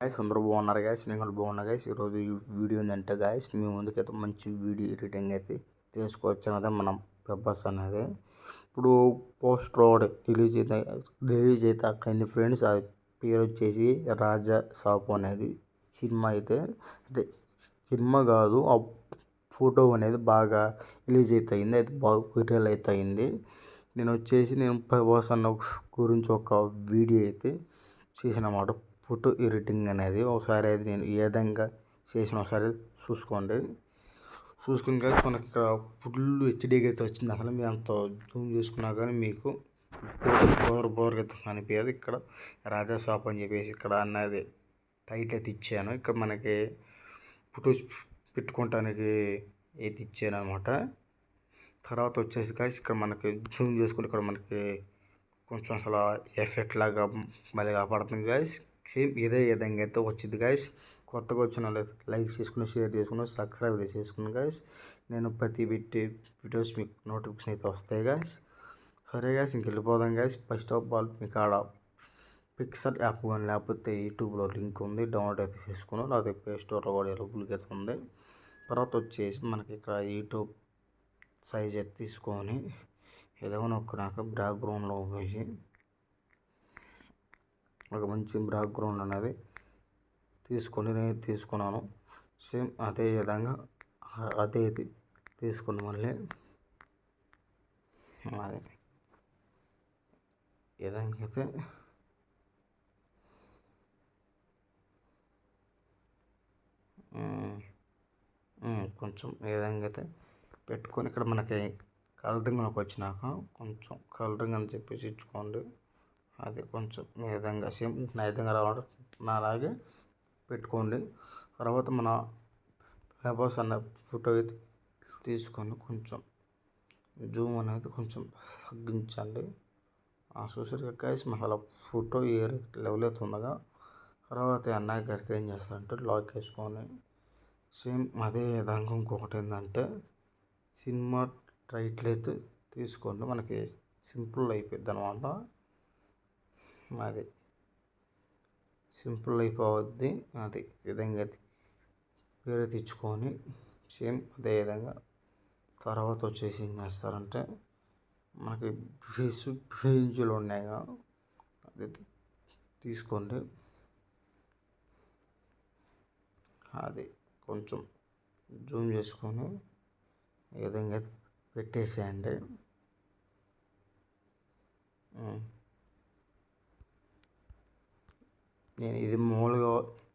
Guys అందరూ బాగున్నారు guys నేను కూడా బాగున్నా గాయస్ ఈరోజు వీడియో ఏంటంటే గాయస్ మీ ముందుకైతే మంచి వీడియో ఎడిటింగ్ అయితే తీసుకోవచ్చు అనేది మనం పెబ్బర్స్ అనేది. ఇప్పుడు పోస్ట్ రోడ్ రిలీజ్ అయితే రిలీజ్ అయితే అక్కడి ఫ్రెండ్స్ ఆ పేరు వచ్చేసి రాజా సాపు అనేది. సినిమా అయితే అంటే సినిమా కాదు ఆ ఫోటో అనేది బాగా రిలీజ్ అయితే అయింది అయితే బాగా వైరల్ అయితే అయింది. నేను వచ్చేసి నేను ప్రభాస్ అన్న గురించి ఒక వీడియో అయితే చేసిన అన్నమాట ఫోటో ఎడిటింగ్ అనేది ఒకసారి అయితే నేను ఏ విధంగా చేసిన ఒకసారి చూసుకోండి. చూసుకుని కలిసి మనకి ఇక్కడ ఫుల్ హెచ్డీగా అయితే వచ్చింది. అసలు మేము అంత జూమ్ చేసుకున్నా కానీ మీకు బోర్ బోర్ అయితే కనిపించదు ఇక్కడ రాజా షాప్ అని చెప్పేసి ఇక్కడ అన్నది టైట్ అయితే ఇచ్చాను. ఇక్కడ మనకి ఫొటోస్ పెట్టుకోవటానికి అయితే ఇచ్చాను అనమాట తర్వాత వచ్చేసి కాసి ఇక్కడ మనకి జూమ్ చేసుకుంటే ఇక్కడ మనకి కొంచెం అసలు ఎఫెక్ట్ లాగా మళ్ళీ కాపాడుతుంది గాయస్ సేమ్ ఇదే విధంగా అయితే వచ్చింది గాయస్ కొత్తగా వచ్చిన లైక్ చేసుకుని షేర్ చేసుకుని సబ్స్క్రైబ్ చేసుకుని గాయస్ నేను ప్రతి పెట్టి వీడియోస్ మీకు నోటిఫికేషన్ అయితే వస్తాయి గాయస్ సరే గాయస్ ఇంక వెళ్ళిపోదాం గాయస్ ఫస్ట్ ఆఫ్ ఆల్ మీకు ఆడ పిక్సర్ యాప్ కానీ లేకపోతే యూట్యూబ్లో లింక్ ఉంది. డౌన్లోడ్ అయితే చేసుకుని లేకపోతే ప్లే స్టోర్లో కూడా అవైలబుల్గా అయితే ఉంది. తర్వాత వచ్చేసి మనకి ఇక్కడ యూట్యూబ్ సైజ్ అయితే తీసుకొని ఏదో నాకు బ్యాక్గ్రౌండ్లో పోయి ఒక మంచి బ్యాక్గ్రౌండ్ అనేది తీసుకొని నేను తీసుకున్నాను. సేమ్ అదే విధంగా అదే ఇది తీసుకుని మళ్ళీ. అదే విధంగా అయితే కొంచెం ఏ విధంగా అయితే పెట్టుకొని ఇక్కడ మనకి కలరింగ్ మనకు వచ్చినాక కొంచెం కలరింగ్ అని చెప్పేసి ఇచ్చుకోండి. అది కొంచెం ఈ విధంగా సేమ్ నా విధంగా రావాలంటే నా అలాగే పెట్టుకోండి. తర్వాత మన పేపర్స్ అన్న ఫోటో తీసుకొని కొంచెం జూమ్ అనేది కొంచెం తగ్గించండి. చూసారు గైస్ మళ్ళీ ఫోటో ఏ లెవెల్ అయితే ఉండగా తర్వాత అన్నయ్య గారికి ఏం చేస్తారంటే లాక్ వేసుకొని సేమ్ అదే విధంగా ఇంకొకటి ఏంటంటే సినిమా టైటిల్ అయితే తీసుకోండి. మనకి సింపుల్ అయిపోద్ది అనమాట అది సింపుల్ అయిపోవద్ది అది విధంగా పేరు తెచ్చుకొని సేమ్ అదే విధంగా తర్వాత వచ్చేసి ఏం చేస్తారంటే మనకి ఫేస్ ఫేజులు ఉన్నాయి అది తీసుకోండి. అది కొంచెం జూమ్ చేసుకొని ఈ విధంగా పెట్టేసేయండి. నేను ఇది మామూలుగా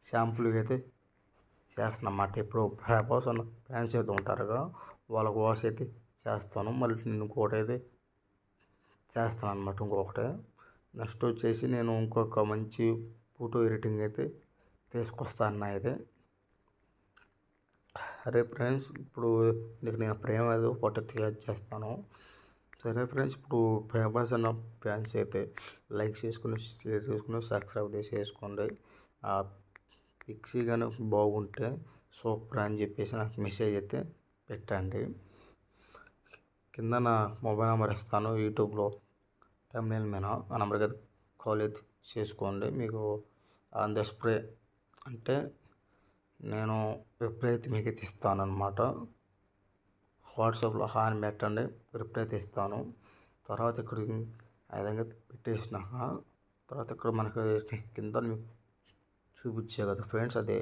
శాంపుల్గా అయితే చేస్తాను అన్నమాట. ఇప్పుడు పేపర్స్ అన్న ఫ్యాన్స్ అయితే ఉంటారు కదా వాళ్ళ వాష్ అయితే చేస్తాను. మళ్ళీ నేను ఇంకోటి అయితే చేస్తాను అనమాట ఇంకొకటి. నెక్స్ట్ వచ్చేసి నేను ఇంకొక మంచి ఫోటో ఎడిటింగ్ అయితే తీసుకొస్తాను అయితే. అరే ఫ్రెండ్స్ ఇప్పుడు నీకు నేను ప్రేమ ఏదో ఫోటో చేస్తాను. సరే ఫ్రెండ్స్ ఇప్పుడు ఫేమస్ అన్న ఫ్యాన్స్ అయితే లైక్ చేసుకుని షేర్ చేసుకుని సబ్స్క్రైబ్ చేసుకోండి ఆ పిక్సీ కానీ బాగుంటే సూపర్ అని చెప్పేసి నాకు మెసేజ్ అయితే పెట్టండి. కింద నా మొబైల్ నెంబర్ ఇస్తాను యూట్యూబ్లో తమిళ మీద ఆ నెంబర్కి అయితే కాల్ అయితే చేసుకోండి. మీకు ఆన్ ద స్ప్రే అంటే నేను రిప్లై అయితే మీకు అయితే ఇస్తాను అనమాట వాట్సాప్లో హాన్ పెట్టండి రిప్లై ఇస్తాను తర్వాత ఇక్కడ ఆ విధంగా పెట్టేసినాక తర్వాత ఇక్కడ మనకు కింద మీకు చూపించే కదా ఫ్రెండ్స్ అదే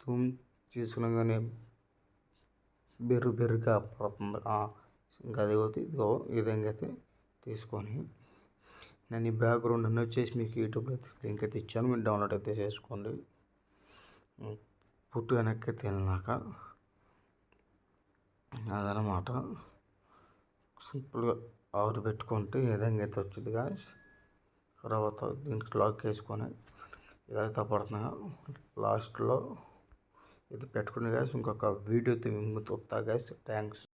తుమ్ తీసుకునగానే బెర్రు బెర్రుగా పడుతుంది. ఇంకా అది ఇదిగో ఈ విధంగా అయితే తీసుకొని నేను ఈ బ్యాక్గ్రౌండ్ అన్నీ వచ్చేసి మీకు యూట్యూబ్లో లింక్ అయితే ఇచ్చాను. మీరు డౌన్లోడ్ అయితే చేసుకోండి. పుట్టు వెనక్కి తిన్నాక అదనమాట. సింపుల్గా ఆవిరి పెట్టుకుంటే ఏదైనా విధంగా అయితే వచ్చింది గాయస్. తర్వాత దీనికి లాక్ వేసుకొని ఇదైతే పడుతున్నా. లాస్ట్లో ఇది పెట్టుకుని గాయస్ ఇంకొక వీడియో ముందు వస్తా గాయస్. థ్యాంక్స్